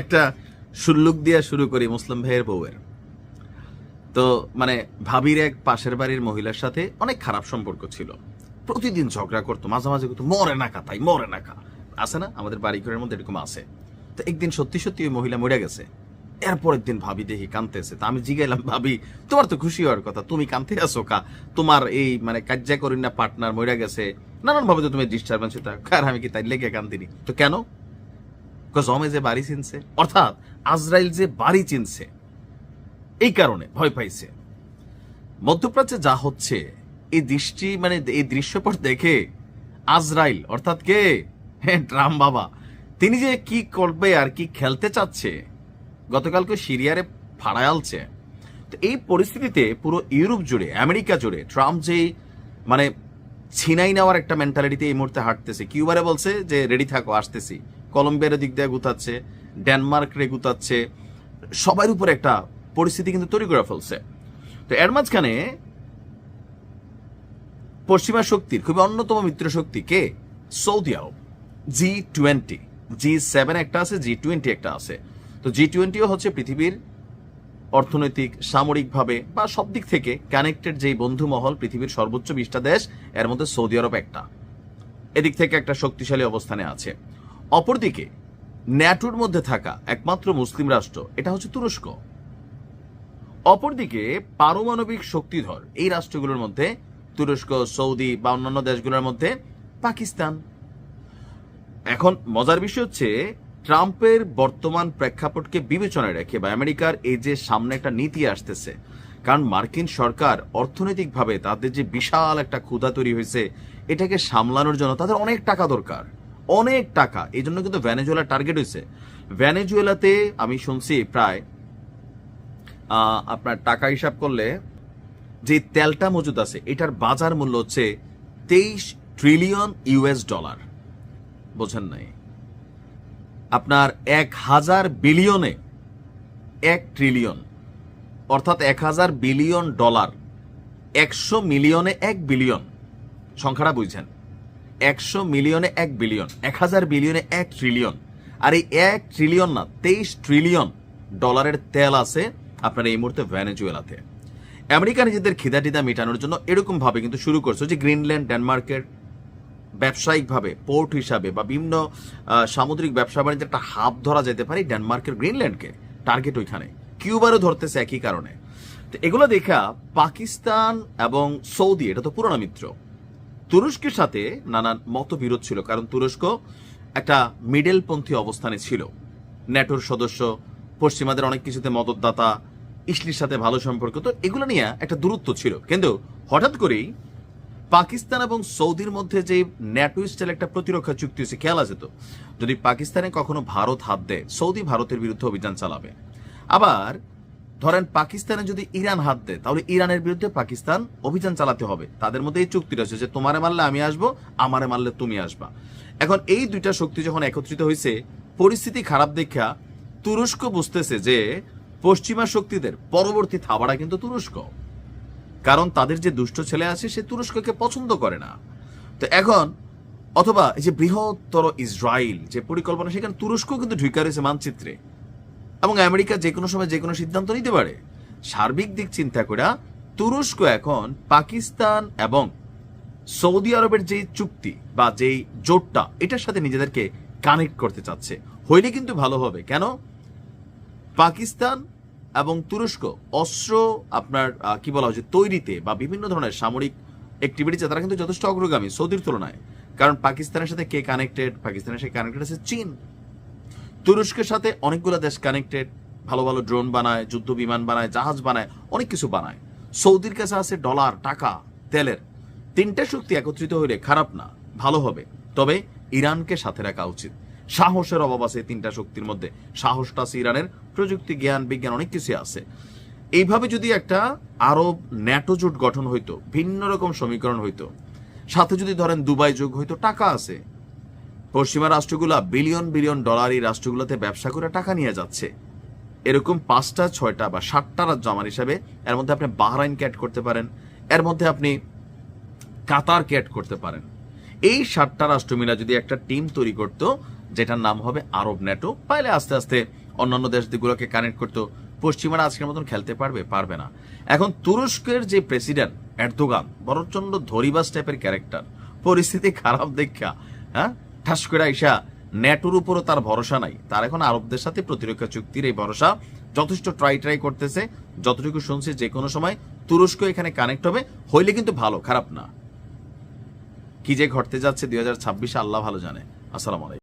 একটা সুল্লুক দিয়ে শুরু করি মুসলিম ভাইয়ের বউয়ের। তো মানে ভাবির এক পাশের বাড়ির মহিলার সাথে অনেক খারাপ সম্পর্ক ছিল। প্রতিদিন ঝগড়া করতো, মাঝে মাঝে করতো, মরে না তাই, মরে না কা আছে না? আমাদের বাড়ি ঘরের মধ্যে এরকম আছে। তো একদিন সত্যি সত্যি ওই মহিলা মরে গেছে। এরপরের দিন ভাবি দেখি কানতেছে তা আমি জিগাইলাম, ভাবি, তোমার তো খুশি হওয়ার কথা, তুমি কানতে আসো কা তোমার এই মানে কার্যা করি না পার্টনার মরে গেছে। নানান ভাবে তো তুমি ডিস্টারবেন্স আর আমি কি তাই লেগে কান্দিনি? তো কেন? জমে যে বাড়ি চিনছে, অর্থাৎ আজরাইল যে বাড়ি চিনছে, এই কারণে ভয় পাইছে। মধ্যপ্রাচ্যে যা হচ্ছে, এই দৃষ্টি মানে এই দৃশ্যপট দেখে আজরাইল, অর্থাৎ কে? হ্যাঁ ট্রাম্প বাবা। তিনি যে কি করবে আর কি খেলতে চাচ্ছে, গতকালকে সিরিয়ারে ফাড়ায় আলছে। তো এই পরিস্থিতিতে পুরো ইউরোপ জুড়ে, আমেরিকা জুড়ে, ট্রাম্প যে মানে ছিনাই নেওয়ার একটা মেন্টালিটিতে এই মুহূর্তে হাঁটতেছে। কিউবারে বলছে যে রেডি থাকো, আসতেছি। কলম্বিয়ার দিক দিয়ে গুতাচ্ছে, ডেনমার্ক রে গুতাচ্ছে, সবার উপর একটা পরিস্থিতি কিন্তু তৈরি করে ফেলছে। তো এর মাঝখানে পশ্চিমা শক্তির, খুবই অন্যতম মিত্র শক্তি কে? Saudi Arab. G twenty G seven একটা আছে জি টোয়েন্টি একটা আছে। তো জি টোয়েন্টিও হচ্ছে পৃথিবীর অর্থনৈতিক, সামরিকভাবে বা সব দিক থেকে কানেক্টেড যেই বন্ধু মহল পৃথিবীর সর্বোচ্চ বিশটা দেশ, এর মধ্যে সৌদি আরব একটা। এদিক থেকে একটা শক্তিশালী অবস্থানে আছে। অপরদিকে, ন্যাটোর মধ্যে থাকা একমাত্র মুসলিম রাষ্ট্র, এটা হচ্ছে তুরস্ক। অপরদিকে, পারমাণবিক শক্তিধর, এই রাষ্ট্রগুলোর মধ্যে, তুরস্ক, সৌদি বা অন্যান্য দেশগুলোর মধ্যে, পাকিস্তান। এখন, মজার বিষয় হচ্ছে, ট্রাম্পের বর্তমান প্রেক্ষাপটকে বিবেচনায় রেখে বা আমেরিকার এই যে সামনে একটা নীতি আসতেছে, কারণ মার্কিন সরকার অর্থনৈতিকভাবে তাদের যে বিশাল একটা ক্ষুধা তৈরি হয়েছে, এটাকে সামলানোর জন্য তাদের অনেক টাকা দরকার। অনেক টাকা। এই জন্য কিন্তু ভ্যানেজুয়েলা টার্গেট হয়েছে ভ্যানেজুয়েলাতে আমি শুনছি প্রায় আপনার টাকা হিসাব করলে যে তেলটা মজুদ আছে, এটার বাজার মূল্য হচ্ছে তেইশ ট্রিলিয়ন ইউএস ডলার বোঝেন নাই? আপনার এক হাজার বিলিয়নে এক ট্রিলিয়ন অর্থাৎ এক হাজার বিলিয়ন ডলার একশো মিলিয়নে এক বিলিয়ন সংখ্যাটা বুঝছেন? একশো মিলিয়নে এক বিলিয়ন, এক হাজার বিলিয়নে এক ট্রিলিয়ন। আর এই এক ট্রিলিয়ন না, তেইশ ট্রিলিয়ন ডলারের তেল আছে আপনার এই মুহূর্তে ভ্যানেজুয়েলাতে আমেরিকা নিজেদের খিদা টিদা মেটানোর জন্য এরকম ভাবে কিন্তু শুরু করছে যে গ্রিনল্যান্ড, ডেনমার্কের ব্যবসায়িকভাবে, পোর্ট হিসাবে বা বিভিন্ন সামুদ্রিক ব্যবসা বাণিজ্যের একটা হাব ধরা যেতে পারে ডেনমার্কের গ্রিনল্যান্ডকে, টার্গেট ওইখানে। কিউবারও ধরতেছে একই কারণে। তো এগুলো দেখা পাকিস্তান এবং সৌদি, এটা তো পুরনো মিত্র। তুরস্কের সাথে নানান মতবিরোধ ছিল, কারণ তুরস্ক একটা মিডেলপন্থী অবস্থানে ছিল। ন্যাটোর সদস্য, পশ্চিমাদের অনেক কিছুতে মদতদাতা, ইসলির সাথে ভালো সম্পর্ক, তো এগুলো নিয়ে একটা দূরত্ব ছিল। কিন্তু হঠাৎ করেই পাকিস্তান এবং সৌদির মধ্যে যে ন্যাটো স্টাইল একটা প্রতিরক্ষা চুক্তি হয়েছে, খেয়াল আছে তো? যদি পাকিস্তানে কখনো ভারত হাত দেয়, সৌদি ভারতের বিরুদ্ধে অভিযান চালাবে। আবার ধরেন পাকিস্তানে যদি ইরান হাত দেয়, তাহলে ইরানের বিরুদ্ধে পাকিস্তান অভিযান চালাতে হবে। তাদের মধ্যে এই চুক্তি রয়েছে যে, তোমারে মারলে আমি আসব, আমারে মারলে তুমি আসবা। এখন এই দুইটা শক্তি যখন একত্রিত হয়েছে, পরিস্থিতি খারাপ দেখা তুরস্ক বুঝতেছে যে, পশ্চিমা শক্তিদের পরবর্তী থাবাড়া কিন্তু তুরস্ক। কারণ তাদের যে দুষ্ট ছেলে আছে, সে তুরস্ককে পছন্দ করে না। তো এখন, অথবা এই যে বৃহত্তর ইসরায়েল যে পরিকল্পনা, সেখানে তুরস্ক কিন্তু ঢুকা রয়েছে মানচিত্রে। এবং আমেরিকা যে কোনো সময় যে কোনো সিদ্ধান্ত নিতে পারে। সার্বিক দিক চিন্তা করে তুরস্ক এখন পাকিস্তান এবং সৌদি আরবের যে চুক্তি বা যেই জোটটা, এটার সাথে নিজেদেরকে কানেক্ট করতে চাচ্ছে। হইলে কিন্তু ভালো হবে। কেন? পাকিস্তান এবং তুরস্ক অস্ত্র আপনার কি বলা হচ্ছে তৈরিতে বা বিভিন্ন ধরনের সামরিক অ্যাক্টিভিটিতে তারা কিন্তু যথেষ্ট অগ্রগামী সৌদির তুলনায়। কারণ পাকিস্তানের সাথে কে কানেক্টেড পাকিস্তানের সাথে কানেক্টেড আছে চীন। তুরস্কের সাথে অনেকগুলো দেশ কানেক্টেড ভালো ভালো ড্রোন বানায়, যুদ্ধ বিমান বানায়, জাহাজ বানায়, অনেক কিছু বানায়। সৌদির কাছে আছে ডলার টাকা, তেলের। তিনটা শক্তি একত্রিত হইলে খারাপ না, ভালো হবে। তবে ইরানকে সাথে রাখা উচিত। সাহসের অভাব আছে তিনটা শক্তির মধ্যে। সাহসটা আছে ইরানের, প্রযুক্তি, জ্ঞান, বিজ্ঞান, অনেক কিছু আছে। এইভাবে যদি একটা আরব ন্যাটো জোট গঠন হইতো, ভিন্ন রকম সমীকরণ হইতো, সাথে যদি ধরেন দুবাই যোগ হইতো, টাকা আছে। পশ্চিমা রাষ্ট্রগুলা বিলিয়ন বিলিয়ন ডলার এই রাষ্ট্রগুলোতে ব্যবসা করে টাকা নিয়ে যাচ্ছে। এরকম পাঁচটা, ছয়টা বা সাতটা রাজ্য আমার হিসাবে এর মধ্যে আপনি বাহরাইন ক্যাট করতে পারেন, এর মধ্যে আপনি কাতার ক্যাট করতে পারেন। এই সাতটা রাষ্ট্র মিলা যদি একটা টিম তৈরি করতো, যেটার নাম হবে আরব ন্যাটো, পাইলে আস্তে আস্তে অন্যান্য দেশগুলোকে কানেক্ট করতো। পশ্চিমারা আজকের মতন খেলতে পারবে পারবে না। এখন তুরস্কের যে প্রেসিডেন্ট এরদোগান বরচন্ড ধরিবাস টাইপের ক্যারেক্টার পরিস্থিতি খারাপ দেখা হ্যাঁ? ঠাস করে আইসা ন্যাটোর উপরও তার ভরসা নাই। তার এখন আরবদের সাথে প্রতিরক্ষা চুক্তির এই ভরসা যথেষ্ট ট্রাই ট্রাই করতেছে। যতটুকু শুনছি যে কোনো সময় তুরস্ক এখানে কানেক্ট হবে, হইলে কিন্তু ভালো, খারাপ না। কি যে ঘটতে যাচ্ছে দুই হাজার আল্লাহ ভালো জানে। আসসালামু আলাইকুম।